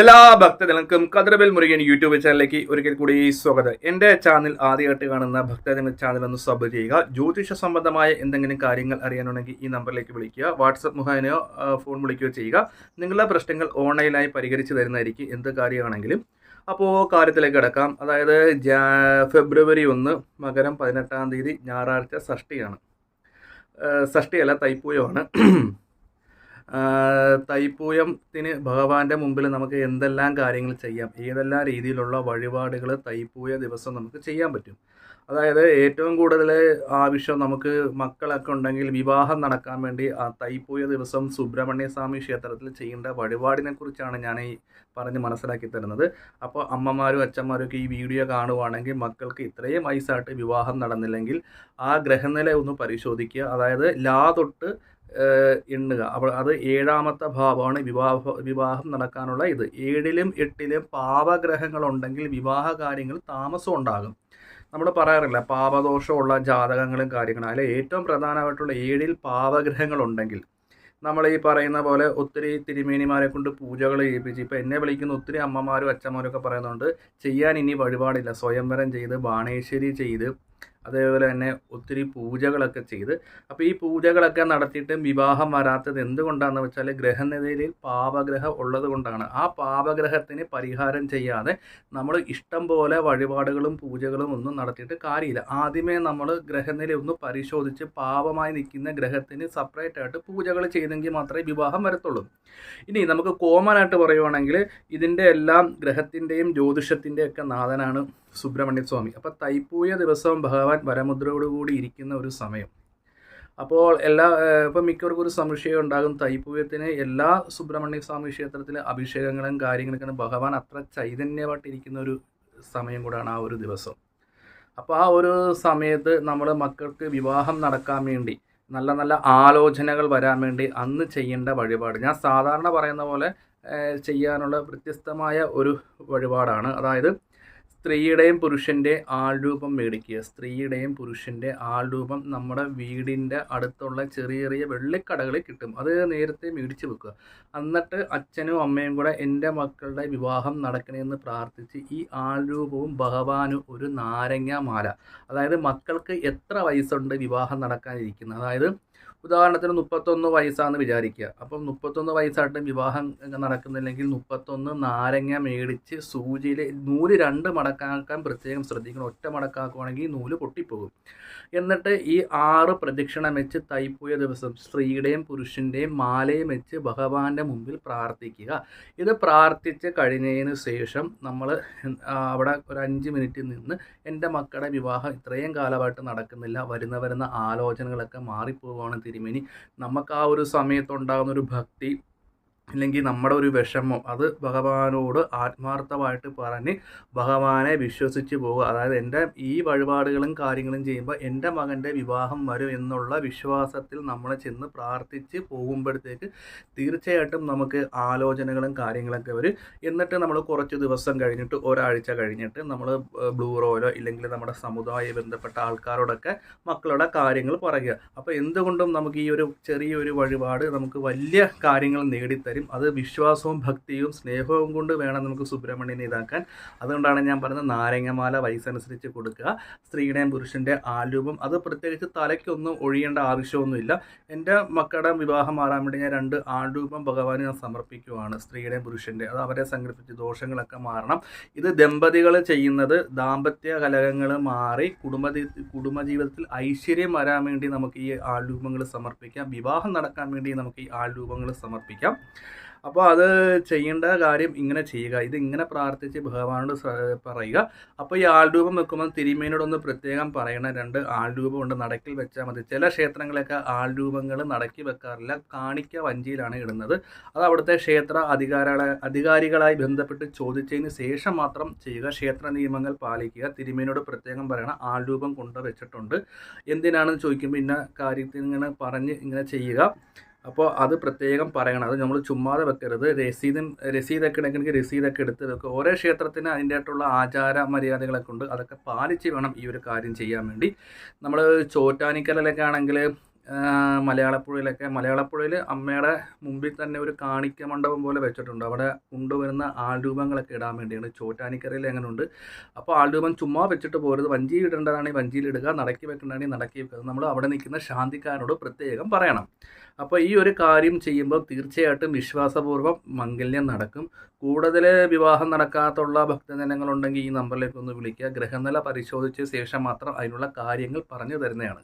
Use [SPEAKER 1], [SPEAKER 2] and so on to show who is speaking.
[SPEAKER 1] എല്ലാ ഭക്തജനങ്ങൾക്കും കതിരബൽ മുരുകൻ യൂട്യൂബ് ചാനലിലേക്ക് ഒരിക്കൽ കൂടി സ്വാഗതം. എന്റെ ചാനൽ ആദ്യമായിട്ട് കാണുന്ന ഭക്തജന ചാനൽ ഒന്ന് സബ് ചെയ്യുക. ജ്യോതിഷ സംബന്ധമായ എന്തെങ്കിലും കാര്യങ്ങൾ അറിയാനുണ്ടെങ്കിൽ ഈ നമ്പറിലേക്ക് വിളിക്കുക. വാട്സപ്പ് മുഖേനയോ ഫോൺ വിളിക്കുകയോ ചെയ്യുക. നിങ്ങളുടെ പ്രശ്നങ്ങൾ ഓൺലൈനായി പരിഹരിച്ചു തരുന്നതായിരിക്കും എന്ത് കാര്യമാണെങ്കിലും. അപ്പോൾ കാര്യത്തിലേക്ക് കിടക്കാം. അതായത് ഫെബ്രുവരി ഒന്ന് മകരം പതിനെട്ടാം തീയതി ഞായറാഴ്ച ഷഷ്ടിയാണ് ഷഷ്ടിയല്ല തൈപ്പൂയമാണ്. തൈപ്പൂയത്തിന് ഭഗവാന്റെ മുമ്പിൽ നമുക്ക് എന്തെല്ലാം കാര്യങ്ങൾ ചെയ്യാം? ഏതെല്ലാം രീതിയിലുള്ള വഴിപാടുകൾ തൈപ്പൂയ ദിവസം നമുക്ക് ചെയ്യാൻ പറ്റും? അതായത് ഏറ്റവും കൂടുതൽ ആവശ്യം നമുക്ക് മക്കളൊക്കെ ഉണ്ടെങ്കിൽ വിവാഹം നടക്കാൻ വേണ്ടി ആ തൈപ്പൂയ ദിവസം സുബ്രഹ്മണ്യ സ്വാമി ക്ഷേത്രത്തിൽ ചെയ്യേണ്ട വഴിപാടിനെ കുറിച്ചാണ് ഞാൻ ഈ പറഞ്ഞ് മനസ്സിലാക്കി തരുന്നത്. അപ്പോൾ അമ്മമാരും അച്ഛന്മാരും ഒക്കെ ഈ വീഡിയോ കാണുവാണെങ്കിൽ മക്കൾക്ക് ഇത്രയും വയസ്സായിട്ട് വിവാഹം നടന്നില്ലെങ്കിൽ ആ ഗ്രഹനില ഒന്ന് പരിശോധിക്കുക. അതായത് ലാ തൊട്ട് എണ്ണുക. അപ്പോൾ അത് ഏഴാമത്തെ ഭാവമാണ് വിവാഹ വിവാഹം നടക്കാനുള്ള ഇത്. ഏഴിലും എട്ടിലും പാപഗ്രഹങ്ങളുണ്ടെങ്കിൽ വിവാഹ കാര്യങ്ങൾ താമസം ഉണ്ടാകും. നമ്മൾ പറയാറില്ല പാപദോഷമുള്ള ജാതകങ്ങളും കാര്യങ്ങളും. അതിൽ ഏറ്റവും പ്രധാനമായിട്ടുള്ള ഏഴിൽ പാപഗ്രഹങ്ങളുണ്ടെങ്കിൽ നമ്മൾ ഈ പറയുന്ന പോലെ ഒത്തിരി തിരുമേനിമാരെ കൊണ്ട് പൂജകൾ ചെയ്യിപ്പിച്ച് ഇപ്പം എന്നെ വിളിക്കുന്ന ഒത്തിരി അമ്മമാരും അച്ഛന്മാരും ഒക്കെ പറയുന്നുണ്ട് ചെയ്യാൻ ഇനി വഴിപാടില്ല. സ്വയംവരം ചെയ്ത് ബാണേശ്വരി ചെയ്ത് അതേപോലെ തന്നെ ഒത്തിരി പൂജകളൊക്കെ ചെയ്ത്. അപ്പോൾ ഈ പൂജകളൊക്കെ നടത്തിയിട്ടും വിവാഹം വരാത്തത് എന്തുകൊണ്ടാണെന്ന് വെച്ചാൽ ഗ്രഹനിലയിൽ പാപഗ്രഹം ഉള്ളത് കൊണ്ടാണ്. ആ പാപഗ്രഹത്തിന് പരിഹാരം ചെയ്യാതെ നമ്മൾ ഇഷ്ടം പോലെ വഴിപാടുകളും പൂജകളും ഒന്നും നടത്തിയിട്ട് കാര്യമില്ല. ആദ്യമേ നമ്മൾ ഗ്രഹനില ഒന്ന് പരിശോധിച്ച് പാപമായി നിൽക്കുന്ന ഗ്രഹത്തിന് സെപ്പറേറ്റ് ആയിട്ട് പൂജകൾ ചെയ്തെങ്കിൽ മാത്രമേ വിവാഹം വരത്തുള്ളൂ. ഇനി നമുക്ക് കോമൺ ആയിട്ട് പറയുവാണെങ്കിൽ ഇതിന്റെ എല്ലാം ഗ്രഹത്തിന്റെയും ജ്യോതിഷത്തിന്റെയും ഒക്കെ നാഥനാണ് സുബ്രഹ്മണ്യ സ്വാമി. അപ്പോൾ തൈപ്പൂയ ദിവസം ഭഗവാൻ വരമുദ്രയോടുകൂടി ഇരിക്കുന്ന ഒരു സമയം. അപ്പോൾ എല്ലാ ഇപ്പം മിക്കവർക്കും ഒരു സംശയം ഉണ്ടാകും. തൈപ്പൂയത്തിന് എല്ലാ സുബ്രഹ്മണ്യ സ്വാമി ക്ഷേത്രത്തിലെ അഭിഷേകങ്ങളും കാര്യങ്ങളൊക്കെ ഭഗവാൻ അത്ര ചൈതന്യമായിട്ടിരിക്കുന്ന ഒരു സമയം കൂടാണ് ആ ഒരു ദിവസം. അപ്പോൾ ആ ഒരു സമയത്ത് നമ്മൾ മക്കൾക്ക് വിവാഹം നടക്കാൻ വേണ്ടി നല്ല നല്ല ആലോചനകൾ വരാൻ വേണ്ടി അന്ന് ചെയ്യേണ്ട വഴിപാട്. ഞാൻ സാധാരണ പറയുന്ന പോലെ ചെയ്യാനുള്ള വ്യത്യസ്തമായ ഒരു വഴിപാടാണ്. അതായത് സ്ത്രീയുടെയും പുരുഷന്റെ ആൾരൂപം മേടിക്കുക. സ്ത്രീയുടെയും പുരുഷന്റെ ആൾരൂപം നമ്മുടെ വീടിന്റെ അടുത്തുള്ള ചെറിയ ചെറിയ വെള്ളിക്കടകളിൽ കിട്ടും. അത് നേരത്തെ മേടിച്ച് വെക്കുക. എന്നിട്ട് അച്ഛനും അമ്മയും കൂടെ എന്റെ മക്കളുടെ വിവാഹം നടക്കണമെന്ന് പ്രാർത്ഥിച്ച് ഈ ആൾരൂപവും ഭഗവാനും ഒരു നാരങ്ങ മാല അതായത് മക്കൾക്ക് എത്ര വയസ്സുണ്ട് വിവാഹം നടക്കാനിരിക്കുന്നത്? അതായത് ഉദാഹരണത്തിന് മുപ്പത്തൊന്ന് വയസ്സാണെന്ന് വിചാരിക്കുക. അപ്പം മുപ്പത്തൊന്ന് വയസ്സായിട്ട് വിവാഹം നടക്കുന്നില്ലെങ്കിൽ മുപ്പത്തൊന്ന് നാരങ്ങ മേടിച്ച് സൂചിയിൽ നൂൽ രണ്ട് മടക്കാക്കാൻ പ്രത്യേകം ശ്രദ്ധിക്കണം. ഒറ്റ മടക്കാക്കുവാണെങ്കിൽ നൂൽ പൊട്ടിപ്പോകും. എന്നിട്ട് ഈ ആറ് പ്രദക്ഷിണം വെച്ച് തൈപ്പൂയ ദിവസം സ്ത്രീയുടെയും പുരുഷന്റെയും മാലയും വെച്ച് ഭഗവാന്റെ മുമ്പിൽ പ്രാർത്ഥിക്കുക. ഇത് പ്രാർത്ഥിച്ച് കഴിഞ്ഞതിന് ശേഷം നമ്മൾ അവിടെ ഒരു അഞ്ച് മിനിറ്റ് നിന്ന് എന്റെ മക്കളുടെ വിവാഹം ഇത്രയും കാലമായിട്ട് നടക്കുന്നില്ല. വരുന്ന വരുന്ന ആലോചനകളൊക്കെ മാറിപ്പോവുകയാണ് തിരുമേനി. നമുക്ക് ആ ഒരു സമയത്തുണ്ടാകുന്ന ഒരു ഭക്തി അല്ലെങ്കിൽ നമ്മുടെ ഒരു വിഷമം അത് ഭഗവാനോട് ആത്മാർത്ഥമായിട്ട് പറഞ്ഞ് ഭഗവാനെ വിശ്വസിച്ച് പോവുക. അതായത് എന്റെ ഈ വഴിപാടുകളും കാര്യങ്ങളും ചെയ്യുമ്പോൾ എന്റെ മകന്റെ വിവാഹം വരും എന്നുള്ള വിശ്വാസത്തിൽ നമ്മൾ ചെന്ന് പ്രാർത്ഥിച്ച് പോകുമ്പോഴത്തേക്ക് തീർച്ചയായിട്ടും നമുക്ക് ആലോചനകളും കാര്യങ്ങളൊക്കെ വരും. എന്നിട്ട് നമ്മൾ കുറച്ച് ദിവസം കഴിഞ്ഞിട്ട് ഒരാഴ്ച കഴിഞ്ഞിട്ട് നമ്മൾ ബ്ലൂ റോയിലോ ഇല്ലെങ്കിൽ നമ്മുടെ സമുദായ ബന്ധപ്പെട്ട ആൾക്കാരോടൊക്കെ മക്കളുടെ കാര്യങ്ങൾ പറയുക. അപ്പോൾ എന്തുകൊണ്ടും നമുക്ക് ഈ ഒരു ചെറിയൊരു വഴിപാട് നമുക്ക് വലിയ കാര്യങ്ങൾ നേടിത്തരും. അത് വിശ്വാസവും ഭക്തിയും സ്നേഹവും കൊണ്ട് വേണം നമുക്ക് സുബ്രഹ്മണ്യനെ ഇതാക്കാൻ. അതുകൊണ്ടാണ് ഞാൻ പറയുന്നത് നാരങ്ങമാല വയസ്സനുസരിച്ച് കൊടുക്കുക. സ്ത്രീയുടെയും പുരുഷന്റെ ആരൂപം അത് പ്രത്യേകിച്ച് തലയ്ക്കൊന്നും ഒഴിയേണ്ട ആവശ്യമൊന്നുമില്ല. എന്റെ മക്കളുടെ വിവാഹം മാറാൻ വേണ്ടി ഞാൻ രണ്ട് ആരൂപം ഭഗവാന് ഞാൻ സമർപ്പിക്കുവാണ്. സ്ത്രീയുടെയും പുരുഷന്റെ അത് അവരെ സംഘടിപ്പിച്ച് ദോഷങ്ങളൊക്കെ മാറണം. ഇത് ദമ്പതികൾ ചെയ്യുന്നത് ദാമ്പത്യ കലഹങ്ങൾ മാറി കുടുംബ കുടുംബജീവിതത്തിൽ ഐശ്വര്യം വരാൻ വേണ്ടി നമുക്ക് ഈ ആരൂപങ്ങൾ സമർപ്പിക്കാം. വിവാഹം നടക്കാൻ വേണ്ടി നമുക്ക് ഈ ആരൂപങ്ങൾ സമർപ്പിക്കാം. അപ്പോൾ അത് ചെയ്യേണ്ട കാര്യം ഇങ്ങനെ ചെയ്യുക. ഇത് ഇങ്ങനെ പ്രാർത്ഥിച്ച് ഭഗവാനോട് പറയുക. അപ്പോൾ ഈ ആൾരൂപം വെക്കുമ്പോൾ തിരുമേനോടൊന്ന് പ്രത്യേകം പറയണ രണ്ട് ആൾരൂപം ഉണ്ട്. നടക്കിൽ വെച്ചാൽ മതി. ചില ക്ഷേത്രങ്ങളൊക്കെ ആൾരൂപങ്ങൾ നടക്കി വെക്കാറില്ല. കാണിക്ക വഞ്ചിയിലാണ് ഇടുന്നത്. അത് അവിടുത്തെ ക്ഷേത്ര അധികാരികളെ അധികാരികളായി ബന്ധപ്പെട്ട് ചോദിച്ചതിന് ശേഷം മാത്രം ചെയ്യുക. ക്ഷേത്ര നിയമങ്ങൾ പാലിക്കുക. തിരുമേനോട് പ്രത്യേകം പറയണം ആൾരൂപം കൊണ്ടുവച്ചിട്ടുണ്ട്. എന്തിനാണെന്ന് ചോദിക്കുമ്പോൾ ഇന്ന കാര്യത്തിൽ ഇങ്ങനെ പറഞ്ഞ് ഇങ്ങനെ ചെയ്യുക. അപ്പോൾ അത് പ്രത്യേകം പറയണം. അത് നമ്മൾ ചുമ്മാതെ വെക്കരുത്. രസീതും രസീതൊക്കെ ഉണ്ടെങ്കിൽ രസീതൊക്കെ എടുത്ത് വെക്കുക. ഓരോ ക്ഷേത്രത്തിന് അതിന്റെതായിട്ടുള്ള ആചാര മര്യാദകളൊക്കെ ഉണ്ട്. അതൊക്കെ പാലിച്ച് വേണം ഈ ഒരു കാര്യം ചെയ്യാൻ വേണ്ടി. നമ്മൾ ചോറ്റാനിക്കലിലൊക്കെ ആണെങ്കിൽ മലയാളപ്പുഴയിലൊക്കെ. മലയാളപ്പുഴയിൽ അമ്മയുടെ മുമ്പിൽ തന്നെ ഒരു കാണിക്ക മണ്ഡപം പോലെ വെച്ചിട്ടുണ്ട്. അവിടെ കൊണ്ടുവരുന്ന ആൾരൂപങ്ങളൊക്കെ ഇടാൻ വേണ്ടിയാണ്. ചോറ്റാനിക്കരയിൽ അങ്ങനെ ഉണ്ട് അപ്പോൾ ആൾരൂപം ചുമ്മാ വെച്ചിട്ട് പോരുത്. വഞ്ചി ഇടേണ്ടതാണെങ്കിൽ വഞ്ചിയിൽ ഇടുക നടക്കി വെക്കേണ്ടതാണെങ്കിൽ നടക്കി വെക്കുക. നമ്മൾ അവിടെ നിൽക്കുന്ന ശാന്തിക്കാരനോട് പ്രത്യേകം പറയണം. അപ്പോൾ ഈ ഒരു കാര്യം ചെയ്യുമ്പോൾ തീർച്ചയായിട്ടും വിശ്വാസപൂർവം മംഗല്യം നടക്കും. കൂടുതൽ വിവാഹം നടക്കാത്തുള്ള ഭക്തജനങ്ങളുണ്ടെങ്കിൽ ഈ നമ്പറിലേക്ക് ഒന്ന് വിളിക്കുക. ഗ്രഹനില പരിശോധിച്ച ശേഷം മാത്രം അതിനുള്ള കാര്യങ്ങൾ പറഞ്ഞു തരുന്നതാണ്.